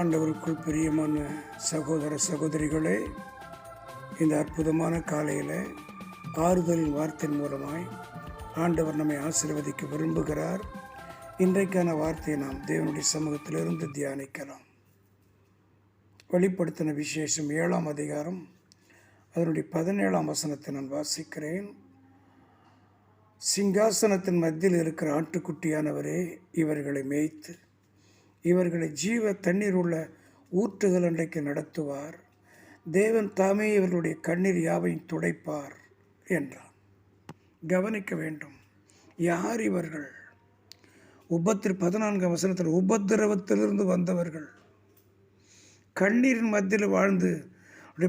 ஆண்டவருக்குள் பிரியமான சகோதர சகோதரிகளே இந்த அற்புதமான காலையில் ஆறுதலின் வார்த்தையின் மூலமாய் ஆண்டவர் நம்மை ஆசீர்வதிக்க விரும்புகிறார். இன்றைக்கான வார்த்தையை நாம் தேவனுடைய சமூகத்திலிருந்து தியானிக்கலாம். வெளிப்படுத்தின விசேஷம் ஏழாம் அதிகாரம் அதனுடைய பதினேழாம் வசனத்தை நான் வாசிக்கிறேன். சிங்காசனத்தின் மத்தியில் இருக்கிற ஆட்டுக்குட்டியானவரே இவர்களை மேய்த்து இவர்களை ஜீவ தண்ணீர் உள்ள ஊற்றுகள் அன்றைக்கு நடத்துவார். தேவன் தாமே இவர்களுடைய கண்ணீர் யாவையும் துடைப்பார் என்றான். கவனிக்க வேண்டும் யார் இவர்கள்? உபத்திர பதினான்கு வசனத்தில் உபத்திரவத்திலிருந்து வந்தவர்கள். கண்ணீரின் மத்தியில் வாழ்ந்து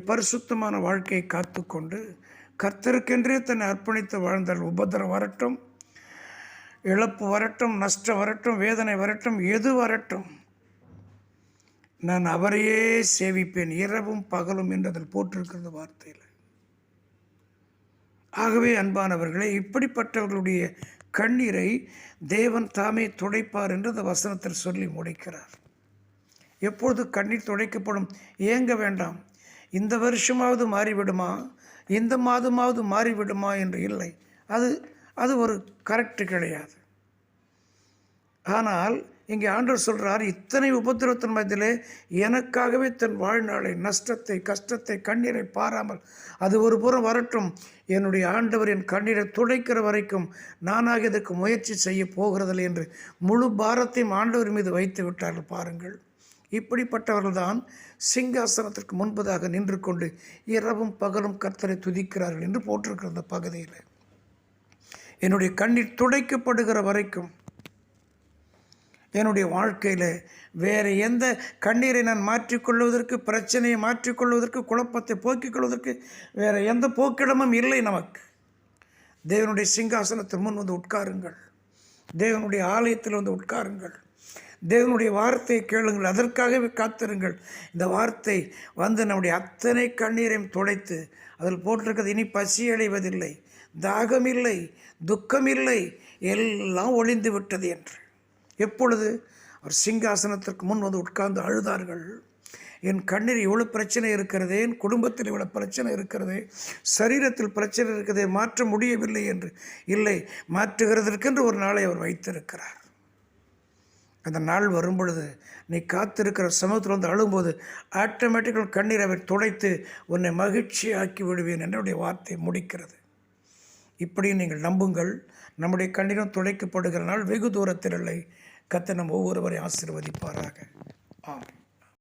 பரிசுத்தமான வாழ்க்கையை காத்துக்கொண்டு கர்த்தருக்கென்றே தன்னை அர்ப்பணித்து வாழ்ந்தால் உபத்திரம் வரட்டும். இழப்பு வரட்டும் நஷ்டம் வரட்டும் வேதனை வரட்டும் எது வரட்டும் நான் அவரையே சேவிப்பேன். இரவும் பகலும் என்று அதில் போட்டிருக்கிறது வார்த்தையில். ஆகவே அன்பானவர்களே இப்படிப்பட்டவர்களுடைய கண்ணீரை தேவன் தாமே துடைப்பார் என்று அந்த வசனத்தில் சொல்லி முடிக்கிறார். எப்பொழுது கண்ணீர் துடைக்கப்படும்? ஏங்க வேண்டாம். இந்த வருஷமாவது மாறிவிடுமா? இந்த மாதமாவது மாறிவிடுமா என்று இல்லை. அது அது ஒரு கரெக்டு கிடையாது. ஆனால் இங்கே ஆண்டவர் சொல்கிறார் இத்தனை உபத்திரத்தின் மத்தியிலே எனக்காகவே தன் வாழ்நாளை நஷ்டத்தை கஷ்டத்தை கண்ணீரை பாராமல் அது ஒரு புறம் வரட்டும். என்னுடைய ஆண்டவர் என் கண்ணீரை துடைக்கிற வரைக்கும் நானாக இதற்கு முயற்சி செய்ய போகிறதில்லை என்று முழு பாரத்தையும் ஆண்டவர் மீது வைத்து விட்டார்கள் பாருங்கள். இப்படிப்பட்டவர்கள் தான் சிங்காசனத்திற்கு முன்பதாக நின்று கொண்டு இரவும் பகலும் கர்த்தரை துதிக்கிறார்கள் என்று போட்டிருக்கிற அந்த பகுதியில். என்னுடைய கண்ணீர் துடைக்கப்படுகிற வரைக்கும் என்னுடைய வாழ்க்கையில் வேறு எந்த கண்ணீரை நான் மாற்றிக்கொள்வதற்கு பிரச்சனையை மாற்றிக்கொள்வதற்கு குழப்பத்தை போக்கிக் கொள்வதற்கு வேறு எந்த போக்கிடமும் இல்லை நமக்கு. தேவனுடைய சிங்காசனத்தின் முன் வந்து உட்காருங்கள். தேவனுடைய ஆலயத்தில் வந்து உட்காருங்கள். தேவனுடைய வார்த்தையை கேளுங்கள். அதற்காகவே காத்திருங்கள். இந்த வார்த்தை வந்து நம்முடைய அத்தனை கண்ணீரையும் துடைத்து அதில் போட்டிருக்கிறது. இனி பசி அடைவதில்லை தாகமில்லை துக்கமில்லை எல்லாம் ஒளிந்து விட்டது என்று. எப்பொழுது? அவர் சிங்காசனத்திற்கு முன் வந்து உட்கார்ந்து அழுதார்கள். என் கண்ணீர் இவ்வளோ பிரச்சனை இருக்கிறதே என் குடும்பத்தில் இவ்வளோ பிரச்சனை இருக்கிறதே சரீரத்தில் பிரச்சனை இருக்கிறதே மாற்ற முடியவில்லை என்று. இல்லை மாற்றுகிறதற்கென்று ஒரு நாளை அவர் வைத்திருக்கிறார். அந்த நாள் வரும் பொழுது நீ காத்திருக்கிற சமூகத்தில் வந்து அழும்போது ஆட்டோமேட்டிக்கல் கண்ணீர் அவர் துடைத்து உன்னை மகிழ்ச்சி ஆக்கி விடுவேன் என்னுடைய வார்த்தை முடிக்கிறது. இப்படி நீங்கள் நம்புங்கள். நம்முடைய கண்ணீரும் துடைக்கப்படுகிற நாள் வெகு தூரத்தில் இல்லை. கத்த நம் ஒவ்வொருவரை ஆசீர்வதிப்பாராக. ஆம்